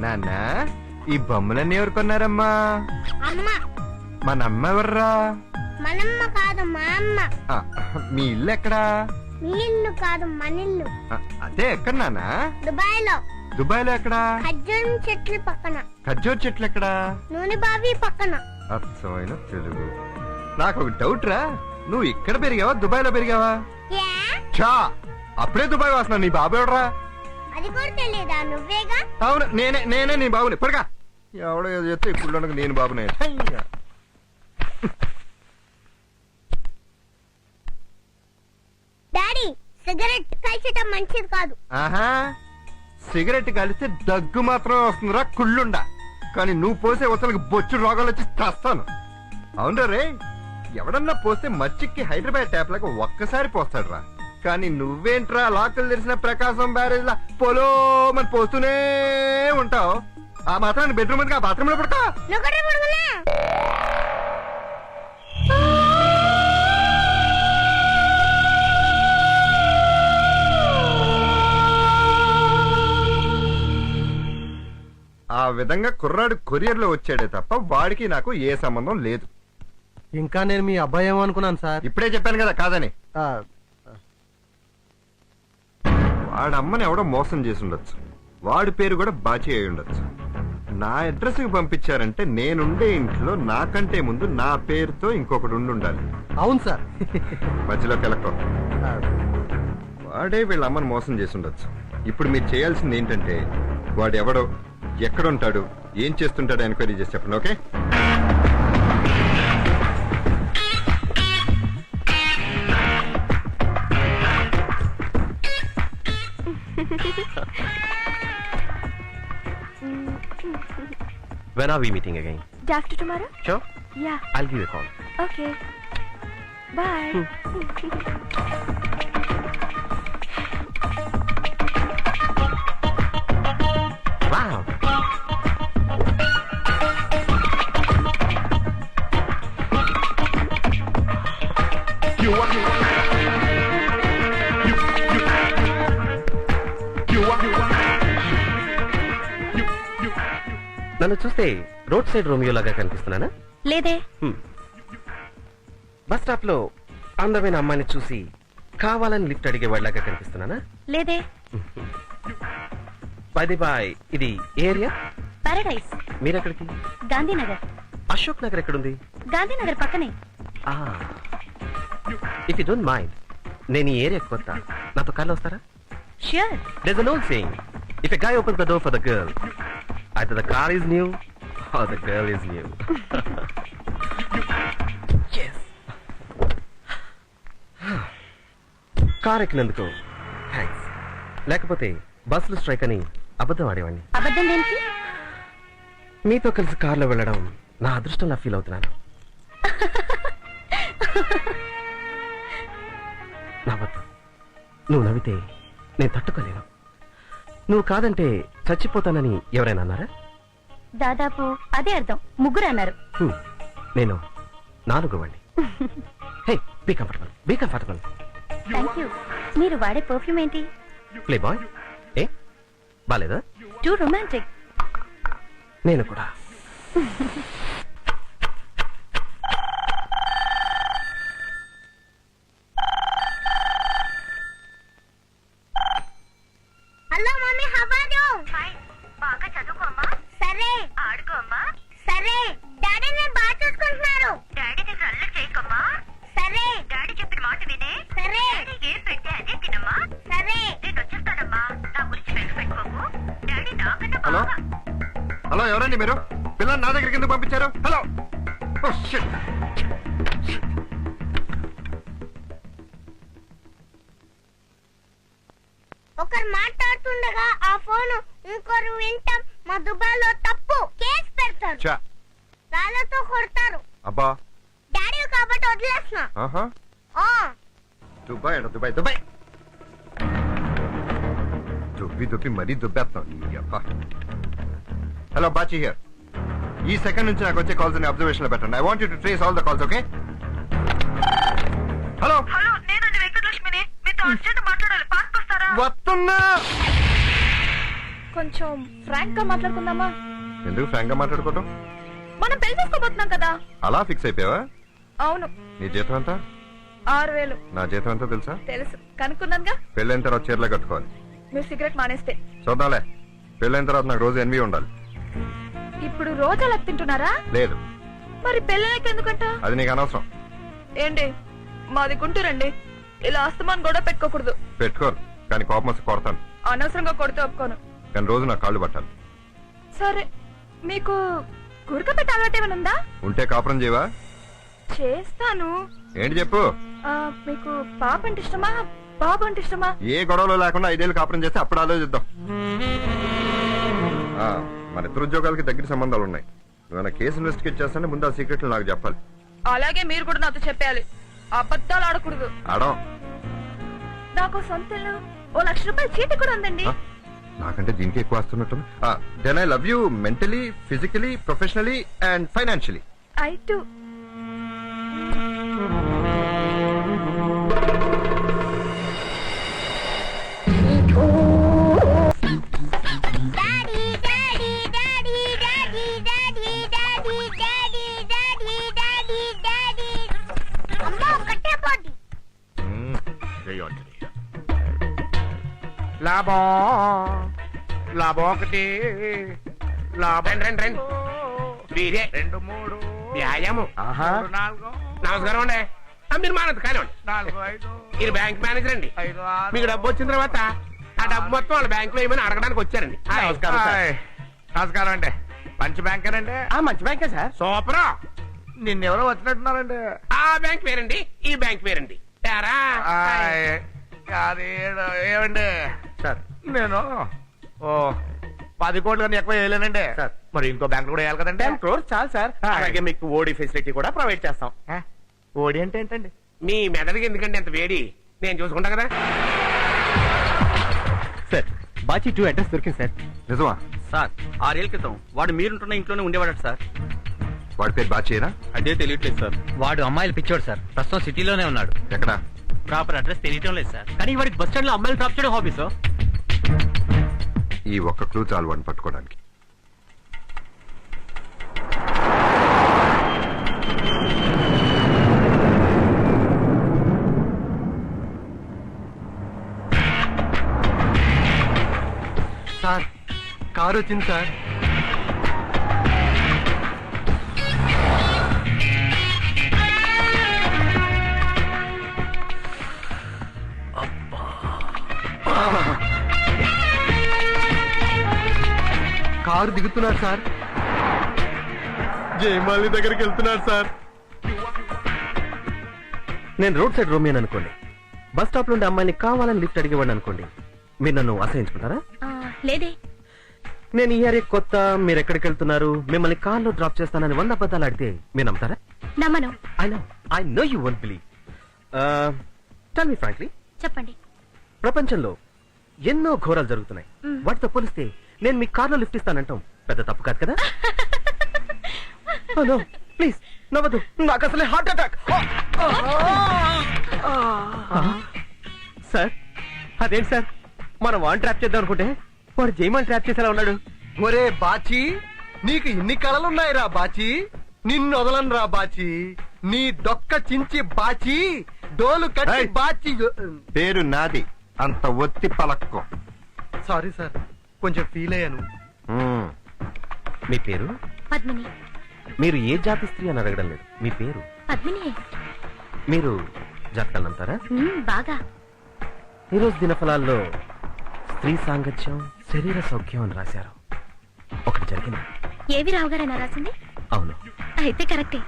నాన్న ఈ బొమ్మలన్నీ ఎవరు కొన్నారమ్మా? అమ్మ. మన అమ్మ ఎవర్రా? మనమ్మ కాదు మా అమ్మ. ఆ, మీ ఇల్లు ఎక్కడా? మీ ఇల్లు కాదు మన ఇల్లు. ఆ, అదే ఎక్కడ నాన్న? దుబాయ్లో దుబాయ్లో ఎక్కడా? ఖర్జూరం చెట్ల పక్కన. ఖర్జూర్ చెట్లు ఎక్కడా? నూనె బావి పక్కన. అర్థమైన తెలుగు. నాకు ఒక డౌట్ రా. నువ్వు ఇక్కడ పెరిగావా దుబాయ్లో పెరిగావా చా అప్పుడే దుబాయ్ వాసన. నీ బాబు ఎవడరా? అది కూడా తెలియదా నువ్వేగా? అవును నేనే నేనే నీ బాబుని. పడగా ఎవడో ఏదో చెప్తే ఇప్పుడు నేను బాబునే. డాడీ సిగరెట్ కాల్చటం మంచిది కాదు. ఆహా. సిగరెట్ కలిస్తే దగ్గు మాత్రమే వస్తుందిరా కుళ్ళుండ. కానీ నువ్వు పోసే వసలకి బొచ్చు రోగాలు వచ్చి చస్తాను అవును రే ఎవడన్నా పోస్తే మచ్చిక్కి హైదరాబాద్ ట్యాప్ లాగా ఒక్కసారి పోస్తాడు రా కానీ నువ్వేంట్రా లాకలు తెరిసిన ప్రకాశం బ్యారేజ్ లా పొలో మరి పోస్తూనే ఉంటావు? ఆ మాత్రాన్ని బెడ్రూమ్ ఆ బాత్రూమ్లో పడతా? ఆ విధంగా కుర్రాడు కొరియర్లో వచ్చాడే తప్ప వాడికి నాకు ఏ సంబంధం లేదు. ఇంకా నేను మీ అబ్బాయి ఏమో అనుకున్నాను సార్. ఇప్పుడే చెప్పాను కదా కాదని. ఆ, వాడమ్మని ఎవడో మోసం చేసి ఉండొచ్చు. వాడి పేరు కూడా బాచి అయి ఉండొచ్చు. నా అడ్రస్కి పంపించారంటే నేనుండే ఇంట్లో నాకంటే ముందు నా పేరుతో ఇంకొకటి ఉండి ఉండాలి. అవును సార్. మధ్యలో కెలక్కో ఆ, వాడే వీళ్ళ అమ్మని మోసం చేసి ఉండొచ్చు. ఇప్పుడు మీరు చేయాల్సింది ఏంటంటే వాడు ఎవడో ఎక్కడుంటాడు ఏం చేస్తుంటాడో ఎంక్వైరీ చేసి చెప్పండి okay? When are we meeting again? Day after tomorrow? Sure. Yeah. I'll give you a call. Okay. Bye. నన్ను చూస్తే రోడ్ సైడ్ రోమియో లాగా కనిపిస్తున్నానా? లేదే. బస్ స్టాప్లో అందమైన అమ్మాయిని చూసి కావాలని లిఫ్ట్ అడిగేవాడిలాగా కనిపిస్తున్నానా? లేదే. పది బాయ్ ఇది ఏరియా? పారడైస్ మీరెక్కడికి? గాంధీనగర్. అశోక్ నగర్ ఎక్కడుంది? గాంధీనగర్ పక్కనే. ఇఫ్ యూ డోంట్ మైండ్ నేను ఈ ఏరియా కొత్త నాతో కార్లో వస్తారా? Sure There's an old saying. If a guy opens the door for the girl, either the car is new. Or the girl is new. yes. Car ఎక్కినందుకు thanks లేకపోతే బస్సులు strike అని అబద్ధం ఆడేవాడిని. అబద్ధం దేనికి? మీతో కలిసి కార్లో వెళ్ళడం నా అదృష్టంలా ఫీల్ అవుతున్నాను. నవ్వద్దు నువ్వు నవ్వితే నేను తట్టుకోలేను. నువ్వు కాదంటే చచ్చిపోతానని ఎవరైనా అన్నారా? దాదాపు అదే అర్థం. ముగ్గురు అన్నారు. నేను నాలుగు వాడిని. Hey be comfortable be comfortable thank you మీరు వాడే పర్ఫ్యూమ్ ఏంటి? Play boy. ఏ? బాలేదా? టూ రొమాంటిక్ నేను కూడా. హలో ఎవరండి మీరు? పిల్లల్ని నా దగ్గరికి ఎందుకు పంపించారు? హలో. ఒకరు మాట్లాడుతుండగా ఆ ఫోన్ ఇంకొకరు వింటాం. మా దుబాయ్లో తప్పు కేసు పెడతారు. చా రాళ్ళతో కొడతారు. అబ్బా. డాడీ కాబట్టి వదిలేస్తున్నా. ఆహా. ఆ, దుబాయ్ అంట దుబాయ్ దుబాయ్. దుబ్బి దుబ్బి మరీ దుబ్బేస్తాం అబ్బా. హలో బాచి హియర్ ఈ సెకండ్ నుంచి నాకు వచ్చే కాల్స్ అబ్జర్వేషన్లో పెట్టండి. I want to trace all the calls okay hello hello నేనండి వెంకటలక్ష్మిని. మీతో అర్జెంట్ మాట్లాడాలి. పార్క్ వస్తారా? వస్తున్నా! కొంచెం ఫ్రాంక్గా మాట్లాడుకుందామా? ఎందుకు ఫ్రాంక్గా మాట్లాడుకోవటం? మనం పెళ్ళి చేసుకోబోతున్నాం కదా. అలా ఫిక్స్ అయిపోయావా? అవును. నీ జీతం ఎంత? ఆరు వేలు. నా జీతం ఎంతో తెలుసా? తెలుసు. కనుక్కున్నానుగా? పెళ్ళైన తర్వాత చీరలే కట్టుకోవాలి. మీరు సిగరెట్ మానేస్తే. చూద్దాంలే. పెళ్ళైన తర్వాత నాకు రోజు ఎన్వి ఉండాలి. ఇప్పుడు రోజు తింటున్నారా? లేదు. మరి పెళ్ళకి ఎందుకంట? అది నీకు అనవసరం. ఏంటి? మాది గుంటూరండి. ఇలా అస్తమాన్ గొడవ పెట్టుకోకూడదు. పెట్టుకోరు. కానీ కోపం వస్తే కొడతాను. అనవసరంగా కొడితే ఒప్పుకోను. కానీ రోజు నా కాళ్ళు పట్టాలి. సరే. మీకు గురక పెట్టే అలవాటు ఏమైనా ఉందా? ఉంటే కాపురం చేయవా? చేస్తాను. ఏంటి చెప్పు? ఆ, మీకు పాప అంటే ఇష్టమా? బాబు అంటే ఇష్టమా? ఏ గొడవలు లేకుండా ఐదేళ్ళు కాపురం చేస్తే అప్పుడు ఆలోచిద్దాం. ఆ, మన ఇద్దరు ఉద్యోగాలకి దగ్గర సంబంధాలు ఉన్నాయి. ఏమైనా కేసు ఇన్వెస్టిగేట్ చేస్తానే ముందు ఆ సీక్రెట్లు నాకు చెప్పాలి. అలాగే మీరు కూడా నాతో చెప్పాలి. అబద్ధాలు ఆడకూడదు. ఆడం నాకు సొంత ఇల్లు ఓ లక్ష రూపాయల చీటి కూడా ఉందండి. ఆ, నాకంటే దీనికి ఎక్కువ వస్తున్నట్టు then I love you mentally physically professionally and financially I too లాభం. లాభం ఒకటి. లాభం. రండి రండి రండి. వీరే రెండు మూడు. వ్యాయామం. మూడు, నాలుగు. నమస్కారం అండి. ఆ, మీరు మానదు కానివ్వండి. నాలుగు ఐదు. మీరు బ్యాంక్ మేనేజర్ అండి. ఐదు ఆరు. మీకు డబ్బు వచ్చిన తర్వాత ఆ డబ్బు మొత్తం వాళ్ళ బ్యాంక్లో ఏమని అడగడానికి వచ్చారండి. హాయ్. హాయ్. నమస్కారం అండి. మంచి బ్యాంకేనండి? ఆ, మంచి బ్యాంకే సార్. సూపర్. నిన్నెవరో వచ్చినట్టున్నారండి. ఆ బ్యాంక్ పేరండి. ఈ బ్యాంక్ పేరండి. తేరా హాయ్. అది ఏడు- ఏమండి? సార్. నేను? ఓ పది కోట్లు కానీ ఎక్కువ వేయలేనండి. సార్. మరి ఇంకో బ్యాంక్ కూడా వేయాలి కదండి? టెన్ క్రోర్స్ చాలు సార్. అలాగే మీకు ఓడి ఫెసిలిటీ కూడా ప్రొవైడ్ చేస్తాం? ఓడి అంటే ఏంటండి? మీ మెదడుకి ఎందుకండి అంత వేడి? నేను చూసుకుంటా కదా. సార్ బాచి టూ అడ్రస్ దొరికింది సార్. నిజమా? సార్ ఆరేళ్ళ క్రితం వాడు మీరుంటున్న ఇంట్లోనే ఉండేవాడట సార్. వాడి పేరు బాచేయరా అదే తెలియట్లేదు సార్. వాడు అమ్మాయిలు పిచ్చోడు సార్. ప్రస్తుతం సిటీలోనే ఉన్నాడు. ఎక్కడ? ప్రాపర్ అడ్రస్ తెలియటం లేదు సార్. కానీ వాడికి బస్ స్టాండ్లో అమ్మాయిలు డ్రాప్ చేయడం హాబీ సార్. ఈ ఒక్క క్లూ చాలు వాడిని పట్టుకోవడానికి. సార్ కారు వచ్చింది సార్. కారు దిగుతున్నారు సార్. జయమాలి దగ్గరికి వెళ్తున్నారు సార్. నేను రోడ్ సైడ్ రోమియన్ అనుకోండి. బస్ స్టాప్ నుండి అమ్మాయిని కావాలని లిఫ్ట్ అడిగేవాడిని అనుకోండి. మీరు నన్ను అసహించుకుంటారా లేదే. నేను ఈ ఏరియా కొత్త మీరు ఎక్కడికి వెళ్తున్నారు మిమ్మల్ని కార్లో డ్రాప్ చేస్తానని వంద అబద్ధాలు ఆడితే మీరు నమ్ముతారా? నమ్మను. I know I know you won't believe tell me frankly చెప్పండి. ప్రపంచంలో ఎన్నో ఘోరాలు జరుగుతున్నాయి. వాటితో పోలిస్తే నేను మీ కార్లో లిఫ్ట్ ఇస్తానంటాం. పెద్ద తప్పు కాదు కదా? హలో ప్లీజ్ నవ్వదు. నాకు అసలే హార్ట్ అటాక్ సార్ అదేంటి సార్ మనం వాన్ ట్రాప్ చేద్దాం అనుకుంటే వాడు జైమాన్ ట్రాప్ చేసేలా ఉన్నాడు. ఒరే బాచి నీకు ఇన్ని కళలున్నాయిరా బాచి. నిన్ను వదలను రా బాచి. నీ దొక్క చించి బాచి డోలు కట్టి ఏయ్. బాచి. పేరు నాది. అంత ఒత్తి పలక్కో. సారీ సార్ కొంచెం ఫీల్ అయ్యాను. మ్మ్. మీ పేరు? పద్మిని. మీరు ఏ జాతి స్త్రీ అని అడగడం లేదు. మీ పేరు? పద్మిని. మీరు జాతకాలు నమ్ముతారా? బాగా. ఈరోజు దినఫలాల్లో స్త్రీ సాంగత్యం శరీర సౌఖ్యం అని రాశారు. ఒకటి జరిగింది. ఏవి రావు గారైనా రాసింది? అవును. అయితే కరెక్టే.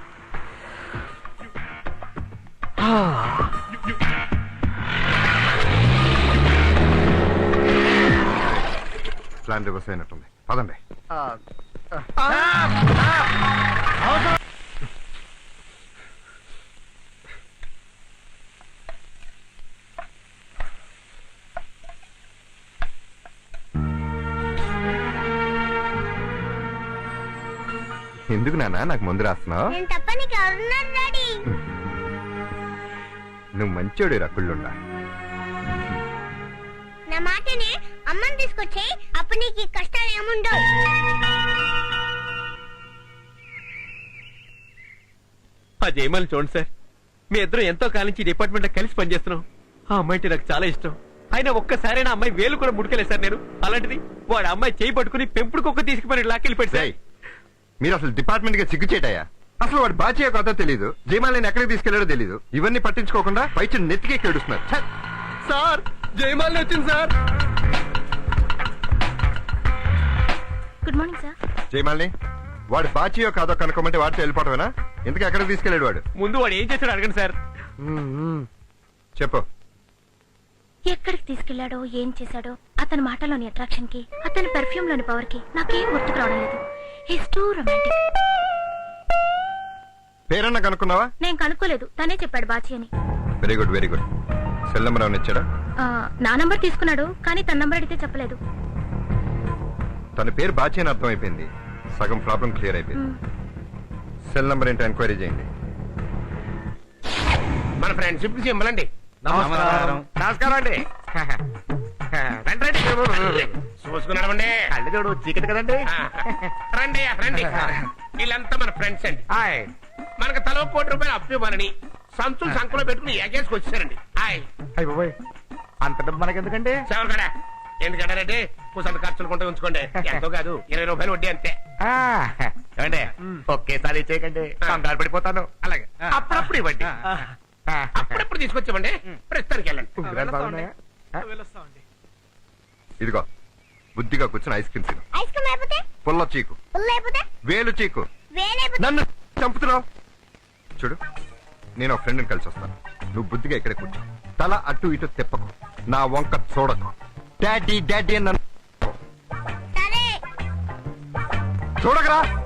ప్లాన్ రివర్స్ అయినట్టుంది. పదండి. ఎందుకు నాన్న? నాకు ముందు రాస్తున్నావు? నేను తప్ప నీకు ఎవరున్నారు డాడీ? నువ్వు మంచోడు రకుళ్ళుండా నా మాటని అమ్మని తీసుకొచ్చి అప్పుడు నీకు కష్టాలు ఏముండవు. ఆ జయమాలని చూడండి సార్. మీ ఇద్దరు ఎంతో కాలం నుంచి డిపార్ట్మెంట్లో కలిసి పనిచేస్తున్నాం. ఆ అమ్మాయి అంటే నాకు చాలా ఇష్టం. అయినా ఒక్కసారైనా అమ్మాయి వేలు కూడా ముడకలేదు సార్ నేను. అలాంటిది వాడు అమ్మాయి చేయి పట్టుకుని పెంపుడు కుక్క తీసుకుని లాక్కెళ్ళిపోయాడు సార్. మీరు అసలు డిపార్ట్మెంట్గా సిగ్గుచేటయ్యా అసలు వాడు బాచే కథ తెలీదు. జయమాలని ఎక్కడికి తీసుకెళ్ళాడో తెలీదు. ఇవన్నీ పట్టించుకోకుండా పైచి నెత్తికి కేడుస్తున్నారు! సార్ జయమాలిని వచ్చింది sir. Good morning sir Jayamalini వాడు బాచియో కాదో కనుక్కోమంటే వాడితో వెళ్ళిపోవటమేనా? ఇంతకు ఎక్కడికి తీసుకెళ్ళాడు వాడు? ముందు వాడు ఏం చేశాడు అడగండి సార్. చెప్పు. ఎక్కడికి తీసుకెళ్ళాడో ఏం చేశాడో అతని మాటలోని అట్రాక్షన్కి అతని పెర్ఫ్యూమ్లోని పవర్కి నాకేం గుర్తుకు రావడం లేదు. హిస్ టూ రొమాంటిక్ పేరన్నా కనుక్కున్నావా? నేను కనుక్కోలేదు. తనే చెప్పాడు బాచి అని very good very good cell number ఏమైనా ఇచ్చాడా? ఆ, నా నంబర్ తీసుకున్నాడు కానీ తన నంబర్ అడిగితే చెప్పలేదు. తన పేరు బాచి అని అర్థమైపోయింది. సగం ప్రాబ్లం క్లియర్ అయిపోయింది. మ్, సెల్ నెంబర్ ఏంటో ఎంక్వైరీ చేయండి. మన ఫ్రెండ్షిప్కి సింబలండి నమస్కారం. నమస్కారం అండి. రండి రండి. చూసుకున్నామండి కళ్ళు చూడు చీకటి కదండి. రండి రండి. వీళ్ళంతా మన ఫ్రెండ్స్ అండి. మనకు తలో కోటి రూపాయలు అప్పు ఇవ్వాలని సంచులు సంఖలో పెట్టుకుని ఎగేసుకు అయ్య బాబాయ్. అంత డబ్బు మనకెందుకండి? కదా. ఎందుకంటారంటే కూసంత ఖర్చులు కొంటే ఉంచుకోండి. ఎంతో కాదు ఇరవై రూపాయలు వడ్డీ అంతే. ఏమండి? ఒకేసారి చేయకండి కంగారు పడిపోతాను. అలాగే. అప్పుడప్పుడు ఇవ్వండి. అప్పుడప్పుడు తీసుకొచ్చామండి ప్రస్తుతానికి వెళ్ళండి? ఇదిగో బుద్ధిగా కూర్చొని ఐస్ క్రీమ్ తిను. ఐస్ క్రీమ్ అయిపోతే పుల్ల చీకు. పుల్ల అయిపోతే వేలు చీకు. నన్ను చంపుతున్నావు? చూడు నేను ఒక ఫ్రెండ్ని కలిసి వస్తాను. నువ్వు బుద్ధిగా ఇక్కడే కూర్చో. తల అటు ఇటు తిప్పకు. నా వంక చూడకు. డాడీ డాడీ అని నన్ను చూడకరా.